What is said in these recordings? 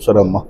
Sudah mah.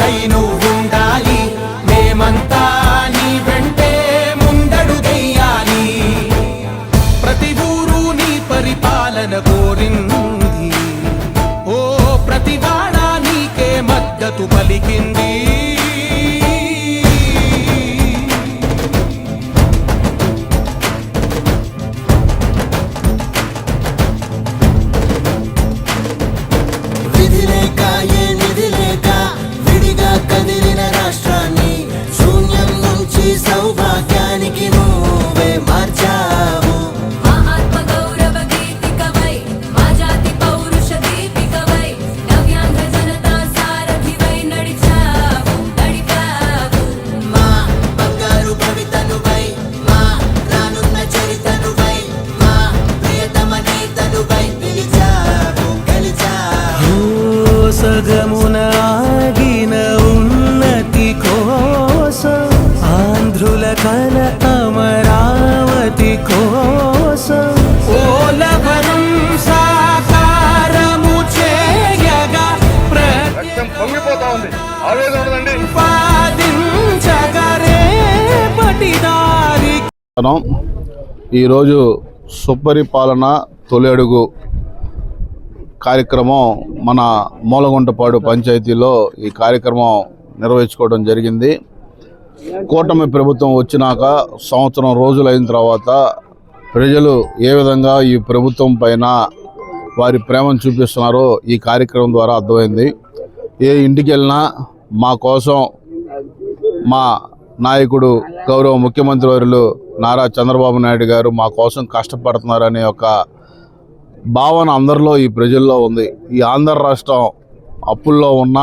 తోడై నువ్వుండాలి. మేమంతా నీ వెంటే ముందడుగెయ్యాలి ప్రతి ఊరు నీ పరిపాలన కోరింది. ఓ ప్రతి వాడా నీకే మద్దతు పలికింది. దారి ఈరోజు సుపరిపాలన తొలి అడుగు కార్యక్రమం మన మూలగుంటపాడు పంచాయతీలో ఈ కార్యక్రమం నిర్వహించుకోవడం జరిగింది. కూటమి ప్రభుత్వం వచ్చినాక సంవత్సరం రోజులైన తర్వాత ప్రజలు ఏ విధంగా ఈ ప్రభుత్వం పైన వారి ప్రేమను చూపిస్తున్నారో ఈ కార్యక్రమం ద్వారా అర్థమైంది. ఏ ఇంటికి వెళ్ళినా మా కోసం మా నాయకుడు గౌరవ ముఖ్యమంత్రి వారిలో నారా చంద్రబాబు నాయుడు గారు మా కోసం కష్టపడుతున్నారనే ఒక భావన అందరిలో ఈ ప్రజల్లో ఉంది. ఈ ఆంధ్ర రాష్ట్రం అప్పుల్లో ఉన్న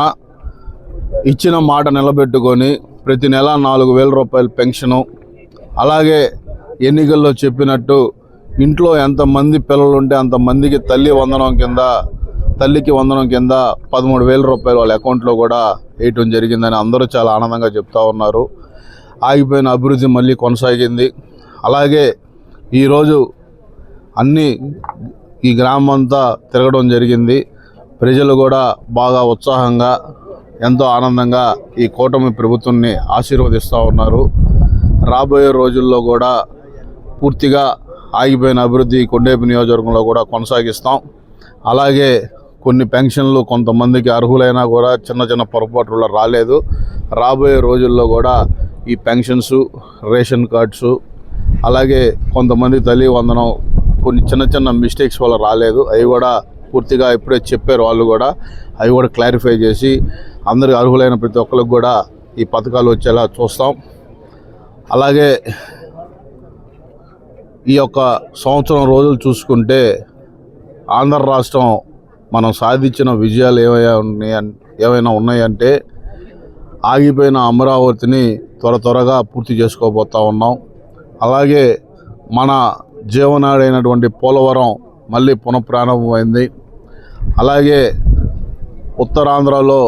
ఇచ్చిన మాట నిలబెట్టుకొని ప్రతి నెల నాలుగు వేల రూపాయల పెన్షను అలాగే ఎన్నికల్లో చెప్పినట్టు ఇంట్లో ఎంతమంది పిల్లలు ఉంటే అంతమందికి తల్లి వందనం కింద తల్లికి వందనం కింద పదమూడు వేల రూపాయలు వాళ్ళ అకౌంట్లో కూడా వేయటం జరిగిందని అందరూ చాలా ఆనందంగా చెప్తా ఉన్నారు. ఆగిపోయిన అభివృద్ధి మళ్ళీ కొనసాగింది. అలాగే ఈరోజు అన్ని ఈ గ్రామం అంతా తిరగడం జరిగింది. ప్రజలు కూడా బాగా ఉత్సాహంగా ఎంతో ఆనందంగా ఈ కూటమి ప్రభుత్వాన్ని ఆశీర్వదిస్తూ ఉన్నారు. రాబోయే రోజుల్లో కూడా పూర్తిగా ఆగిపోయిన అభివృద్ధి కొండేపు నియోజకవర్గంలో కూడా కొనసాగిస్తాం. అలాగే కొన్ని పెన్షన్లు కొంతమందికి అర్హులైనా కూడా చిన్న చిన్న పొరపాటు రాలేదు. రాబోయే రోజుల్లో కూడా ఈ పెన్షన్స్ రేషన్ కార్డ్స్ అలాగే కొంతమంది తల్లి వందనం కొన్ని చిన్న చిన్న మిస్టేక్స్ వల్ల రాలేదు. అవి కూడా పూర్తిగా ఇప్పుడే చెప్పారు వాళ్ళు కూడా. అవి కూడా క్లారిఫై చేసి అందరికి అర్హులైన ప్రతి ఒక్కరికి కూడా ఈ పథకాలు వచ్చేలా చూస్తాం. అలాగే ఈ యొక్క సంవత్సరం రోజులు చూసుకుంటే ఆంధ్ర రాష్ట్రం మనం సాధించిన విజయాలు ఏమైనా ఉన్నాయి ఏమైనా ఉన్నాయంటే ఆగిపోయిన అమరావతిని త్వర త్వరగా పూర్తి చేసుకోబోతా ఉన్నాం. అలాగే మన జీవనాడైనటువంటి పోలవరం మళ్ళీ పునఃప్రారంభమైంది. అలాగే ఉత్తరాంధ్రలో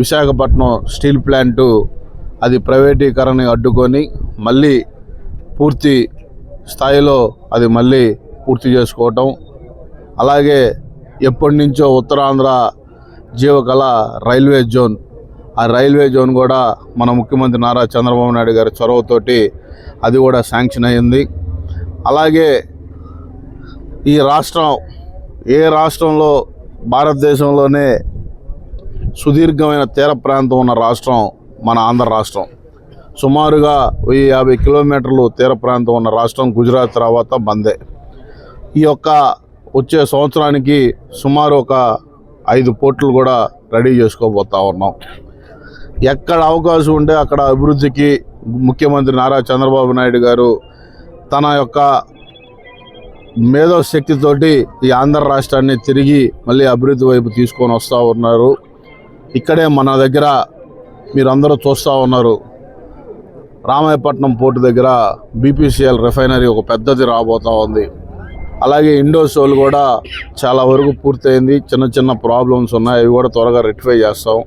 విశాఖపట్నం స్టీల్ ప్లాంటు అది ప్రైవేటీకరణ అడ్డుకొని మళ్ళీ పూర్తి స్థాయిలో అది మళ్ళీ పూర్తి చేసుకోవటం. అలాగే ఎప్పటి నుంచో ఉత్తరాంధ్ర జీవకళ రైల్వే జోన్ ఆ రైల్వే జోన్ కూడా మన ముఖ్యమంత్రి నారా చంద్రబాబు నాయుడు గారి చొరవతోటి అది కూడా శాంక్షన్ అయింది. అలాగే ఈ రాష్ట్రం ఏ రాష్ట్రంలో భారతదేశంలోనే సుదీర్ఘమైన తీర ప్రాంతం ఉన్న రాష్ట్రం మన ఆంధ్ర రాష్ట్రం. సుమారుగా వెయ్యి యాభై కిలోమీటర్లు తీర ప్రాంతం ఉన్న రాష్ట్రం గుజరాత్ తర్వాత మందే ఈ యొక్క వచ్చే సంవత్సరానికి సుమారు ఒక ఐదు పోర్టులు కూడా రెడీ చేసుకోబోతా ఉన్నాం. ఎక్కడ అవకాశం ఉంటే అక్కడ అభివృద్ధికి ముఖ్యమంత్రి నారా చంద్రబాబు నాయుడు గారు తన యొక్క మేధో శక్తితోటి ఈ ఆంధ్ర రాష్ట్రాన్ని తిరిగి మళ్ళీ అభివృద్ధి వైపు తీసుకొని వస్తూ ఉన్నారు. ఇక్కడే మన దగ్గర మీరందరూ చూస్తూ ఉన్నారు. రామాయపట్నం పోర్టు దగ్గర బీపీసీఎల్ రిఫైనరీ ఒక పెద్దది రాబోతా ఉంది. అలాగే ఇండోసోల్ కూడా చాలా వరకు పూర్తయింది. చిన్న చిన్న ప్రాబ్లమ్స్ ఉన్నాయి. అవి కూడా త్వరగా రెక్టిఫై చేస్తాం.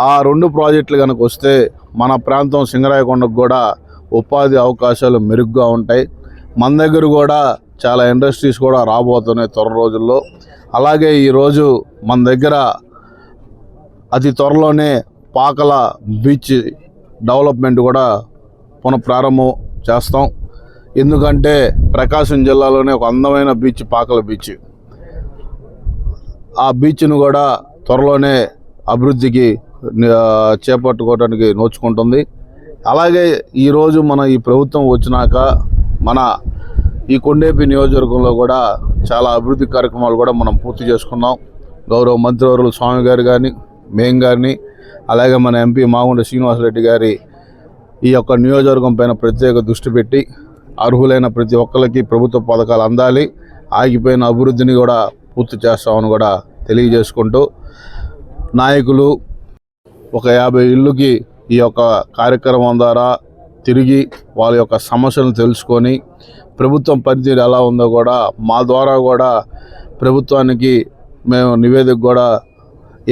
ఆ రెండు ప్రాజెక్టులు కనుక వస్తే మన ప్రాంతం సింగరాయకొండకు కూడా ఉపాధి అవకాశాలు మెరుగ్గా ఉంటాయి. మన దగ్గర కూడా చాలా ఇండస్ట్రీస్ కూడా రాబోతున్నాయి త్వర రోజుల్లో. అలాగే ఈరోజు మన దగ్గర అతి త్వరలోనే పాకల బీచ్ డెవలప్మెంట్ కూడా పునఃప్రారంభం చేస్తాం. ఎందుకంటే ప్రకాశం జిల్లాలోనే ఒక అందమైన బీచ్ పాకల బీచ్. ఆ బీచ్ను కూడా త్వరలోనే అభివృద్ధికి చేపట్టుకోవడానికి నోచుకుంటుంది. అలాగే ఈరోజు మన ఈ ప్రభుత్వం వచ్చినాక మన ఈ కొండేపి నియోజకవర్గంలో కూడా చాలా అభివృద్ధి కార్యక్రమాలు కూడా మనం పూర్తి చేసుకున్నాం. గౌరవ మంత్రివర్యులు స్వామి గారు కానీ మేం గారిని అలాగే మన ఎంపీ మాగుండ శ్రీనివాసరెడ్డి గారి ఈ యొక్క నియోజకవర్గం పైన ప్రత్యేక దృష్టి పెట్టి అర్హులైన ప్రతి ఒక్కరికి ప్రభుత్వ పథకాలు అందాలి ఆగిపోయిన అభివృద్ధిని కూడా పూర్తి చేస్తామని కూడా తెలియజేసుకుంటూ నాయకులు ఒక యాభై ఇళ్ళుకి ఈ యొక్క కార్యక్రమం ద్వారా తిరిగి వాళ్ళ యొక్క సమస్యలను తెలుసుకొని ప్రభుత్వం పనితీరు ఎలా ఉందో కూడా మా ద్వారా కూడా ప్రభుత్వానికి మేము నివేదిక కూడా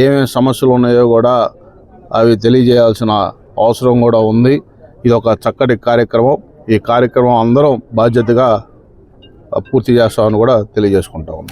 ఏమేమి సమస్యలు ఉన్నాయో కూడా అవి తెలియజేయాల్సిన అవసరం కూడా ఉంది. ఇది ఒక చక్కటి కార్యక్రమం. ఈ కార్యక్రమం అందరం బాధ్యతగా పూర్తి చేస్తామని కూడా తెలియజేసుకుంటా ఉన్నాం.